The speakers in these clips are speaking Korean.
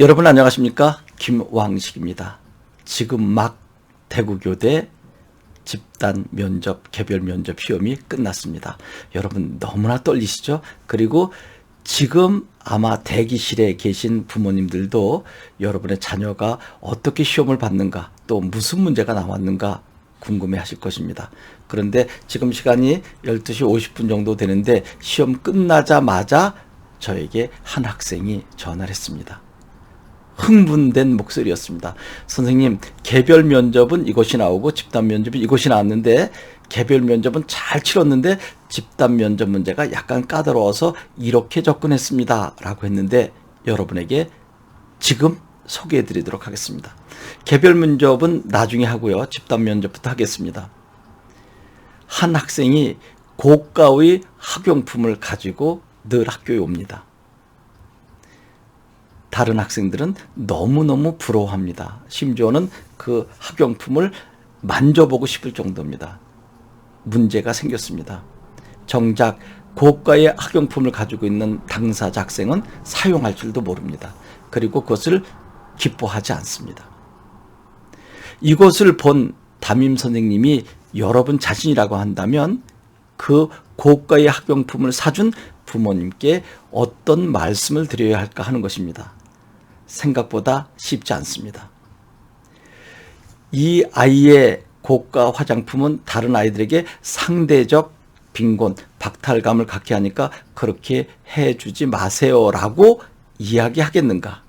여러분 안녕하십니까? 김왕식입니다. 지금 막 대구교대 집단 면접, 개별 면접 시험이 끝났습니다. 여러분 너무나 떨리시죠? 그리고 지금 아마 대기실에 계신 부모님들도 여러분의 자녀가 어떻게 시험을 받는가, 또 무슨 문제가 나왔는가 궁금해 하실 것입니다. 그런데 지금 시간이 12시 50분 정도 되는데 시험 끝나자마자 저에게 한 학생이 전화를 했습니다. 흥분된 목소리였습니다. 선생님, 개별 면접은 이것이 나오고 집단 면접은 이것이 나왔는데 개별 면접은 잘 치렀는데 집단 면접 문제가 약간 까다로워서 이렇게 접근했습니다. 라고 했는데 여러분에게 지금 소개해 드리도록 하겠습니다. 개별 면접은 나중에 하고요. 집단 면접부터 하겠습니다. 한 학생이 고가의 학용품을 가지고 늘 학교에 옵니다. 다른 학생들은 너무너무 부러워합니다. 심지어는 그 학용품을 만져보고 싶을 정도입니다. 문제가 생겼습니다. 정작 고가의 학용품을 가지고 있는 당사자 학생은 사용할 줄도 모릅니다. 그리고 그것을 기뻐하지 않습니다. 이것을 본 담임 선생님이 여러분 자신이라고 한다면 그 고가의 학용품을 사준 부모님께 어떤 말씀을 드려야 할까 하는 것입니다. 생각보다 쉽지 않습니다. 이 아이의 고가 화장품은 다른 아이들에게 상대적 빈곤, 박탈감을 갖게 하니까 그렇게 해주지 마세요라고 이야기하겠는가?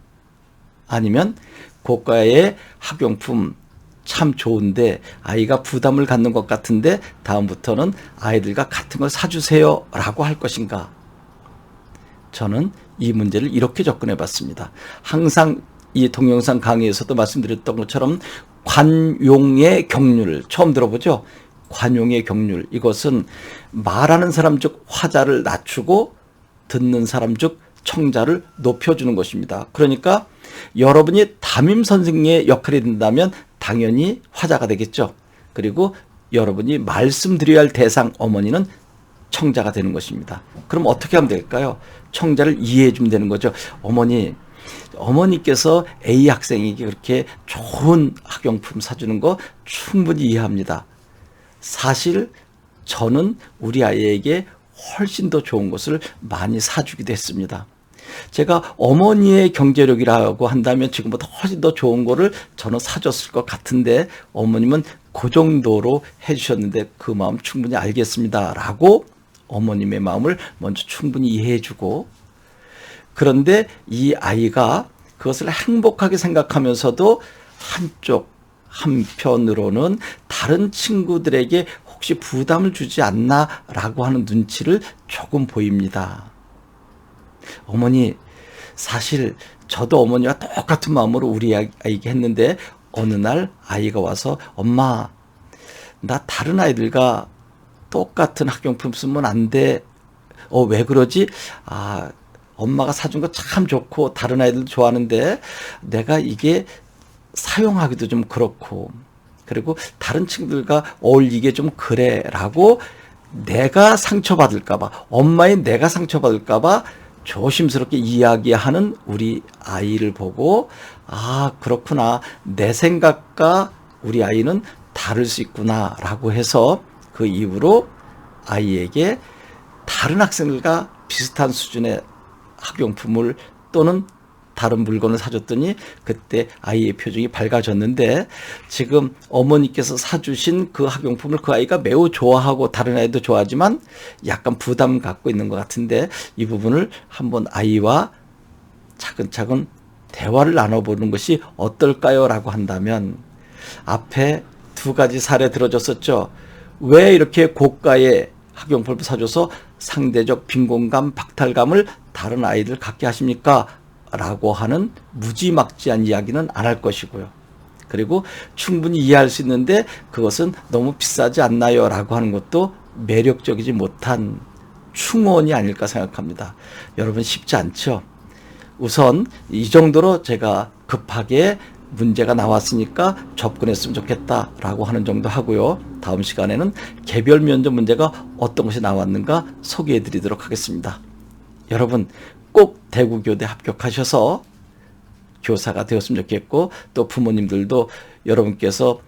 아니면 고가의 학용품 참 좋은데 아이가 부담을 갖는 것 같은데 다음부터는 아이들과 같은 걸 사주세요라고 할 것인가? 저는 이 문제를 이렇게 접근해 봤습니다. 항상 이 동영상 강의에서도 말씀드렸던 것처럼 관용의 경륜을 처음 들어보죠? 관용의 경륜. 이것은 말하는 사람 즉 화자를 낮추고 듣는 사람 즉 청자를 높여주는 것입니다. 그러니까 여러분이 담임 선생의 역할이 된다면 당연히 화자가 되겠죠. 그리고 여러분이 말씀드려야 할 대상 어머니는 청자가 되는 것입니다. 그럼 어떻게 하면 될까요? 청자를 이해해 주면 되는 거죠. 어머니, 어머니께서 A 학생에게 그렇게 좋은 학용품 사주는 거 충분히 이해합니다. 사실 저는 우리 아이에게 훨씬 더 좋은 것을 많이 사주기도 했습니다. 제가 어머니의 경제력이라고 한다면 지금보다 훨씬 더 좋은 거를 저는 사줬을 것 같은데 어머님은 그 정도로 해주셨는데 그 마음 충분히 알겠습니다. 라고 어머님의 마음을 먼저 충분히 이해해주고 그런데 이 아이가 그것을 행복하게 생각하면서도 한쪽 한편으로는 다른 친구들에게 혹시 부담을 주지 않나라고 하는 눈치를 조금 보입니다. 어머니 사실 저도 어머니와 똑같은 마음으로 우리 아이에게 했는데 어느 날 아이가 와서 엄마 나 다른 아이들과 똑같은 학용품 쓰면 안 돼. 어, 왜 그러지? 아, 엄마가 사준 거 참 좋고 다른 아이들도 좋아하는데 내가 이게 사용하기도 좀 그렇고 그리고 다른 친구들과 어울리기 좀 그래라고 내가 상처받을까봐 엄마의 내가 상처받을까봐 조심스럽게 이야기하는 우리 아이를 보고 아 그렇구나 내 생각과 우리 아이는 다를 수 있구나라고 해서 그 이후로 아이에게 다른 학생들과 비슷한 수준의 학용품을 또는 다른 물건을 사줬더니 그때 아이의 표정이 밝아졌는데 지금 어머니께서 사주신 그 학용품을 그 아이가 매우 좋아하고 다른 아이도 좋아하지만 약간 부담 갖고 있는 것 같은데 이 부분을 한번 아이와 차근차근 대화를 나눠보는 것이 어떨까요? 라고 한다면 앞에 두 가지 사례 들어줬었죠. 왜 이렇게 고가의 학용품을 사줘서 상대적 빈곤감, 박탈감을 다른 아이들 갖게 하십니까? 라고 하는 무지막지한 이야기는 안 할 것이고요. 그리고 충분히 이해할 수 있는데 그것은 너무 비싸지 않나요? 라고 하는 것도 매력적이지 못한 충원이 아닐까 생각합니다. 여러분 쉽지 않죠? 우선 이 정도로 제가 급하게 문제가 나왔으니까 접근했으면 좋겠다라고 하는 정도 하고요. 다음 시간에는 개별 면접 문제가 어떤 것이 나왔는가 소개해 드리도록 하겠습니다. 여러분 꼭 대구교대 합격하셔서 교사가 되었으면 좋겠고 또 부모님들도 여러분께서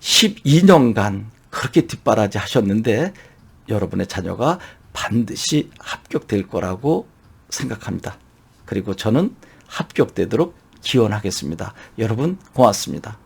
12년간 그렇게 뒷바라지 하셨는데 여러분의 자녀가 반드시 합격될 거라고 생각합니다. 그리고 저는 합격되도록 기원하겠습니다. 여러분 고맙습니다.